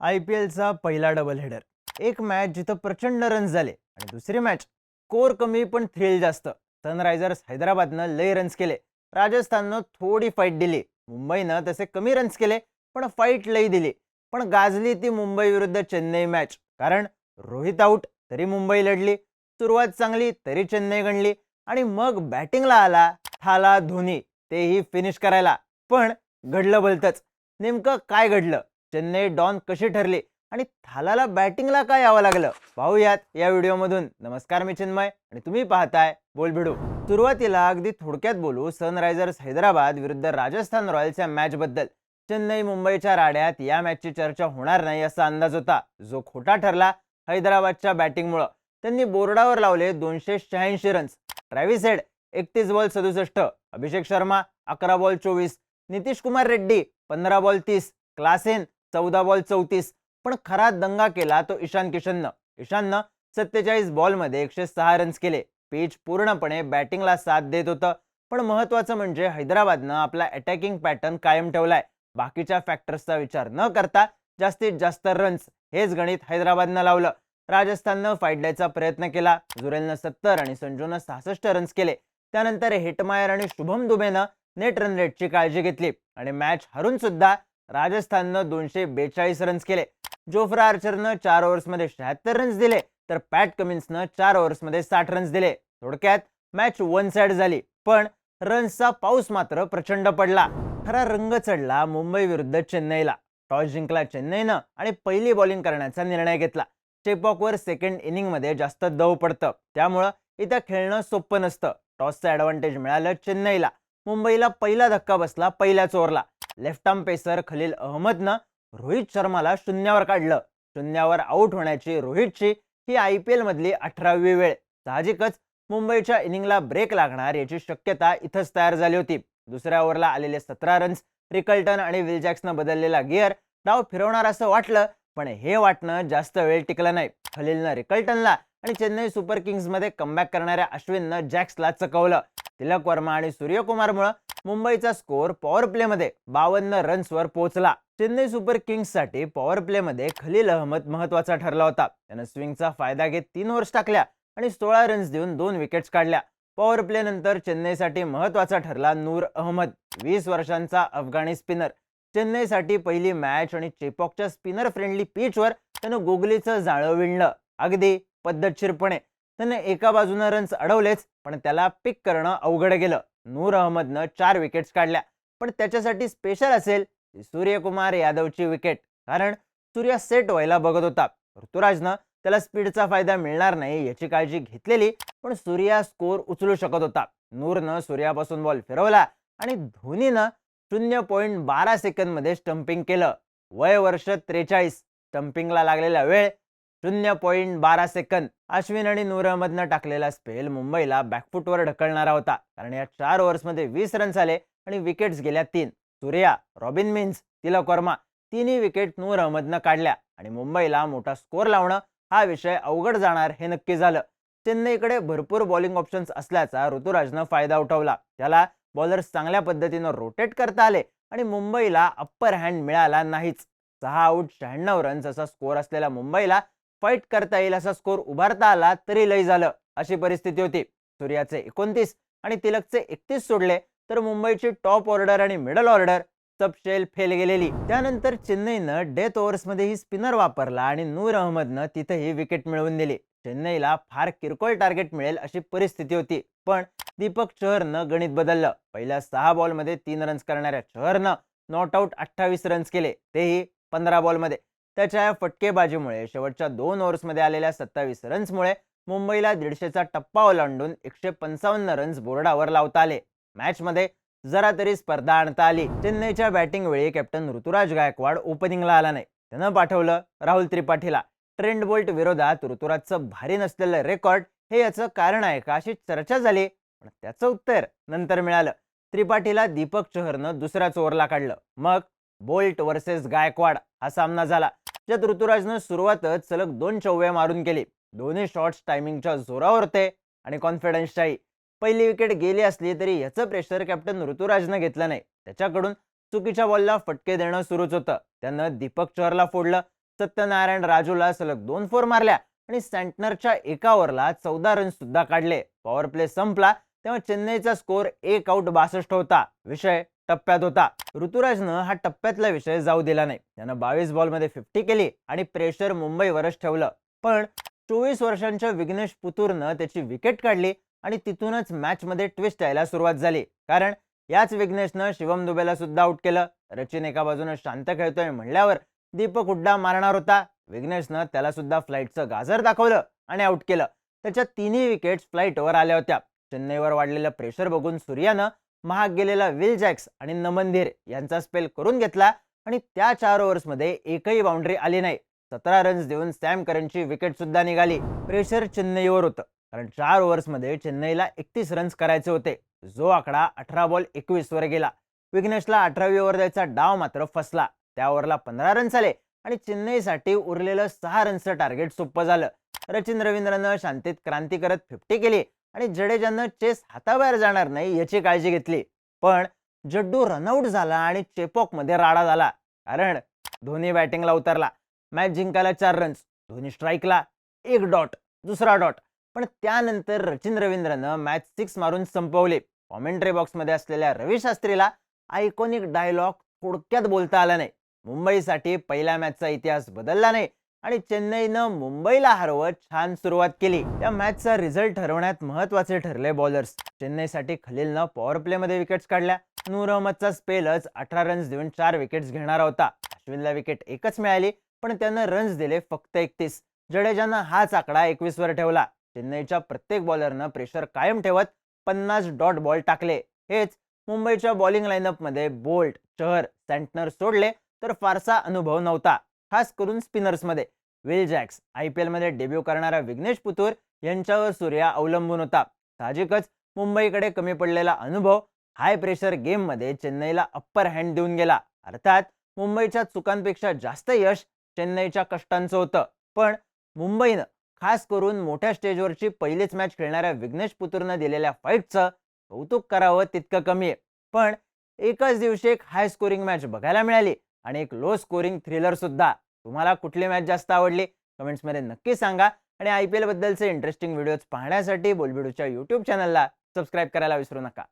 I P एलचा पहिला double header एक match जिथं प्रचंड रन झाले आणि दुसरी मॅच स्कोर कमी पण थ्रिल जास्त. सनरायझर्स हैदराबादनं लय रन्स केले. राजस्थाननं थोडी फाईट दिली. मुंबईनं तसे कमी रन्स केले पण फाईट लई दिली. पण गाजली ती मुंबई विरुद्ध चेन्नई मॅच कारण रोहित आऊट तरी मुंबई लढली. सुरुवात चांगली तरी चेन्नई गणली. आणि मग बॅटिंगला आला थाला धोनी. तेही फिनिश करायला. पण घडलं भलतंच नेमकं काय घडलं? चेन्नई डॉन कशी ठरली आणि थालाला बॅटिंगला काय यावं लागलं? पाहूयात या व्हिडिओमधून. नमस्कार मी चिन्मय आणि तुम्ही पाहताय बोल भिडू सुरुवातीला अगदी थोडक्यात बोलू सनरायझर्स हैदराबाद विरुद्ध राजस्थान रॉयल्सच्या मॅचबद्दल. चेन्नई मुंबईच्या राड्यात या मॅचची चर्चा होणार नाही असा अंदाज होता. जो खोटा ठरला हैदराबादच्या बॅटिंगमुळं. त्यांनी बोर्डावर लावले दोनशे शहाऐंशी रन्स ट्रॅव्हिस हेड एकतीस बॉल सदुसष्ट. अभिषेक शर्मा अकरा बॉल चोवीस. नितीश कुमार रेड्डी पंधरा बॉल तीस. क्लासेन चौदा बॉल चौतीस. पण खरा दंगा केला तो ईशान किशननं. ईशाननं सत्तेचाळीस बॉलमध्ये एकशे सहा रन्स केले. पिच पूर्णपणे बॅटिंगला साथ देत होतं. पण महत्वाचं म्हणजे हैदराबादनं आपला अटॅकिंग पॅटर्न कायम ठेवलाय. बाकीच्या फॅक्टर्सचा विचार न करता जास्तीत जास्त रन्स हेच गणित हैदराबादनं लावलं. राजस्थाननं फाईट प्रयत्न केला. जुरेलनं सत्तर आणि संजूनं सहासष्ट रन्स केले. त्यानंतर हेटमायर आणि शुभम दुबेनं नेट रन रेटची काळजी घेतली. आणि मॅच हरून सुद्धा राजस्थाननं दोनशे बेचाळीस रन्स केले. जोफ्रा आर्चरनं चार ओव्हर्समध्ये शहात्तर रन्स दिले तर पॅट कमिन्सनं चार ओव्हर्समध्ये साठ रन्स दिले. थोडक्यात मॅच वन साइड झाली पण रन्सचा पाऊस मात्र प्रचंड पडला. खरा रंग चढला मुंबई विरुद्ध चेन्नईला. टॉस जिंकला चेन्नईनं आणि पहिली बॉलिंग करण्याचा निर्णय घेतला. चेपॉकवर सेकंड इनिंगमध्ये जास्त दव पडतं. त्यामुळं इथं खेळणं सोपं नसतं. टॉसचं ॲडव्हान्टेज मिळालं चेन्नईला. मुंबईला पहिला धक्का बसला पहिल्याच ओव्हरला. लेफ्ट आर्म पेसर खलील अहमदनं रोहित शर्माला शून्यावर काढलं. शून्यावर आऊट होण्याची रोहितची ही आय पी एलमधली अठरावी वेळ. साहजिकच मुंबईच्या इनिंगला ब्रेक लागणार याची शक्यता इथंच तयार झाली होती. दुसऱ्या ओव्हरला आलेले सतरा रन्स रिकल्टन आणि विलजॅक्सनं बदललेला गिअर डाव फिरवणार असं वाटलं पण हे वाटणं जास्त वेळ टिकलं नाही. खलीलनं रिकल्टनला आणि चेन्नई सुपर किंग्समध्ये कमबॅक करणाऱ्या अश्विननं जॅक्सला चकवलं. तिलक वर्मा आणि सूर्यकुमारमुळं मुंबईचा स्कोअर पॉवर प्लेमध्ये बावन्न रन्सवर पोहोचला. चेन्नई सुपर किंग्ससाठी पॉवर प्लेमध्ये खलील अहमद महत्त्वाचा ठरला होता. त्यानं स्विंगचा फायदा घेत तीन ओव्हर्स टाकल्या आणि सोळा रन्स देऊन दोन विकेट्स काढल्या. पॉवर प्ले नंतर चेन्नईसाठी महत्त्वाचा ठरला नूर अहमद वीस वर्षांचा अफगाणी स्पिनर. चेन्नईसाठी पहिली मॅच आणि चेपॉकच्या स्पिनर फ्रेंडली पिचवर त्यानं गोगलीचं जाळं विणलं. अगदी पद्धतशीरपणे त्यानं एका बाजूनं रन्स अडवलेच पण त्याला पिक करणं अवघड गेलं. नूर अहमदनं चार विकेट्स काढल्या. पण त्याच्यासाठी स्पेशल असेल सूर्यकुमार यादवची विकेट कारण सूर्य सेट व्हायला बघत होता. ऋतुराजनं त्याला स्पीडचा फायदा मिळणार नाही याची काळजी घेतलेली पण सूर्या स्कोर उचलू शकत होता. नूरनं सूर्यापासून बॉल फिरवला आणि धोनीनं शून्य पॉईंट बारा सेकंदमध्ये स्टंपिंग केलं. वय वर्ष त्रेचाळीस. स्टंपिंगला लागलेला वेळ शून्य पॉईंट बारा सेकंद अश्विन आणि नूर अहमदनं टाकलेला स्पेल मुंबईला बॅकफुटवर ढकलणारा होता. कारण या चार ओव्हर्समध्ये वीस रन्स आले आणि विकेट्स गेल्या तीन. सूर्या रॉबिन मिन्स तिलक वर्मा तिन्ही विकेट नूर अहमदनं काढल्या आणि मुंबईला मोठा स्कोर लावणं हा विषय अवघड जाणार हे नक्की झालं. चेन्नईकडे भरपूर बॉलिंग ऑप्शन्स असल्याचा ऋतुराजनं फायदा उठवला. त्याला बॉलर्स चांगल्या पद्धतीनं रोटेट करता आले आणि मुंबईला अप्पर हँड मिळाला नाहीच. सहा आऊट शहाण्णव रन्स असा स्कोर असलेल्या मुंबईला फाईट करता येईल असा स्कोर उभारता आला तरी लय झालं अशी परिस्थिती होती. सूर्याचे एकोणतीस आणि तिलकचे एकतीस सोडले तर मुंबईची टॉप ऑर्डर आणि मिडल ऑर्डर चपशेल फेल गेलेली. त्यानंतर चेन्नईनं डेथ ओव्हर्समध्येही स्पिनर वापरला आणि नूर अहमदनं तिथेही विकेट मिळवून दिली. चेन्नईला फार किरकोळ टार्गेट मिळेल अशी परिस्थिती होती पण दीपक चहरनं गणित बदललं. पहिल्या सहा बॉलमध्ये तीन रन्स करणाऱ्या चहरनं नॉट आऊट अठ्ठावीस रन्स केले तेही पंधरा बॉलमध्ये. त्याच्या या फटकेबाजीमुळे शेवटच्या दोन ओव्हर्समध्ये आलेल्या सत्तावीस रन्समुळे मुंबईला दीडशेचा टप्पा ओलांडून एकशे पंचावन्न रन्स बोर्डावर लावता आले. मॅचमध्ये जरा तरी स्पर्धा आणता आली. चेन्नईच्या बॅटिंग वेळी कॅप्टन ऋतुराज गायकवाड ओपनिंगला आला नाही. त्यानं पाठवलं राहुल त्रिपाठीला. ट्रेंड बोल्ट विरोधात ऋतुराजचं भारी नसलेलं रेकॉर्ड हे याचं कारण आहे का अशी चर्चा झाली. पण त्याचं उत्तर नंतर मिळालं. त्रिपाठीला दीपक चहरनं दुसऱ्याच ओव्हरला काढलं. मग बोल्ट वर्सेस गायकवाड हा सामना झाला. ज्यात ऋतुराजनं सुरुवातच सलग दोन चौव्या मारून केली. दोन्ही शॉट्स टायमिंगच्या जोरावर होते आणि कॉन्फिडन्सच्याही पहिली विकेट गेली असली तरी याचं प्रेशर कॅप्टन ऋतुराजनं घेतलं नाही. त्याच्याकडून चुकीच्या बॉलला फटके देणं सुरूच होतं. त्यानं दीपक चहरला फोडलं. सत्यनारायण राजूला सलग दोन फोर मारल्या आणि सँटनरच्या एका ओव्हरला चौदा रन सुद्धा काढले. पॉवर प्ले संपला तेव्हा चेन्नईचा स्कोर एक आउट बासष्ट होता. विषय टप्प्यात होता. ऋतुराजनं हा टप्प्यातला विषय जाऊ दिला नाही. त्यानं बावीस बॉलमध्ये फिफ्टी केली आणि प्रेशर मुंबईवरच ठेवलं. पण चोवीस वर्षांच्या विघ्नेश पुतूरनं त्याची विकेट काढली आणि तिथूनच मॅचमध्ये ट्विस्ट यायला सुरुवात झाली. कारण याच विघ्नेशनं शिवम दुबेला सुद्धा आउट केलं. रचिन एका बाजूनं शांत खेळतोय म्हणल्यावर दीपक हुड्डा मारणार होता. विघ्नेशनं त्याला सुद्धा फ्लाईटचं गाजर दाखवलं आणि आउट केलं. त्याच्या तिन्ही विकेट्स फ्लाईटवर आल्या होत्या. चेन्नईवर वाढलेलं प्रेशर बघून सूर्यानं महाग गेलेला विल जॅक्स आणि नमनधीर यांचा स्पेल करून घेतला आणि त्या चार ओव्हर्समध्ये एकही बाउंड्री आली नाही. सतरा रन्स देऊन सॅम करनची विकेट सुद्धा निघाली. प्रेशर चेन्नईवर होतं. कारण चार ओव्हर्समध्ये चेन्नईला एकतीस रन्स करायचे होते. जो आकडा अठरा बॉल एकवीस वर गेला. विघ्नेशला अठरावी ओव्हर द्यायचा डाव मात्र फसला. त्या ओव्हरला पंधरा रन्स आले आणि चेन्नईसाठी उरलेलं सहा रन्सचं टार्गेट सोपं झालं. रचिन रवींद्रनं शांतीत क्रांती करत फिफ्टी केली. आणि जडेजानं चेस हाताबाहेर जाणार नाही याची काळजी घेतली. पण जड्डू रनआउट झाला आणि चेपॉकमध्ये राडा झाला. कारण धोनी बॅटिंगला उतरला. मॅच जिंकायला चार रन्स धोनी स्ट्राईकला एक डॉट दुसरा डॉट पण त्यानंतर रचिन रवींद्रनं मॅच सिक्स मारून संपवली. कॉमेंट्री बॉक्समध्ये असलेल्या रवी शास्त्रीला आयकॉनिक डायलॉग थोडक्यात बोलता आला नाही. मुंबईसाठी पहिल्या मॅचचा इतिहास बदलला नाही. आणि चेन्नईनं मुंबईला हरवत छान सुरुवात केली. त्या मॅचचा रिझल्ट ठरवण्यात महत्त्वाचे ठरले बॉलर्स. चेन्नईसाठी खलीलनं पॉवर प्लेमध्ये विकेट्स काढल्या. नूर अहमदचा स्पेलच अठरा रन्स देऊन चार विकेट्स घेणारा होता. अश्विनला विकेट एकच मिळाली पण त्यानं रन्स दिले फक्त एकतीस. जडेजानं हाच आकडा एकवीस वर ठेवला. चेन्नईच्या प्रत्येक बॉलरनं प्रेशर कायम ठेवत पन्नास डॉट बॉल टाकले. हेच मुंबईच्या बॉलिंग लाईनअपमध्ये बोल्ट चहर सँटनर सोडले तर फारसा अनुभव नव्हता. खास करून स्पिनर्समध्ये. विल जॅक्स आय पी एलमध्ये डेब्यू करणारा विघ्नेश पुतूर यांच्यावर सूर्या अवलंबून होता. साहजिकच मुंबईकडे कमी पडलेला अनुभव हाय प्रेशर गेममध्ये चेन्नईला अप्पर हँड देऊन गेला. अर्थात मुंबईच्या चुकांपेक्षा जास्त यश चेन्नईच्या कष्टांचं होतं. पण मुंबईनं खास करून मोठ्या स्टेजवरची पहिलीच मॅच खेळणाऱ्या विघ्नेश पुतूरनं दिलेल्या फाईटचं कौतुक करावं तितकं कमी आहे पण एकाच दिवशी एक हाय स्कोरिंग मॅच बघायला मिळाली. आणि एक लो स्कोरिंग थ्रिलर सुद्धा. तुम्हाला कुठली मॅच जास्त आवडली? कमेंट्समध्ये नक्की सांगा. आणि आय पी एलबद्दलचे इंटरेस्टिंग व्हिडिओज पाहण्यासाठी बोलबिडूच्या यूट्यूब चॅनलला सबस्क्राईब करायला विसरू नका.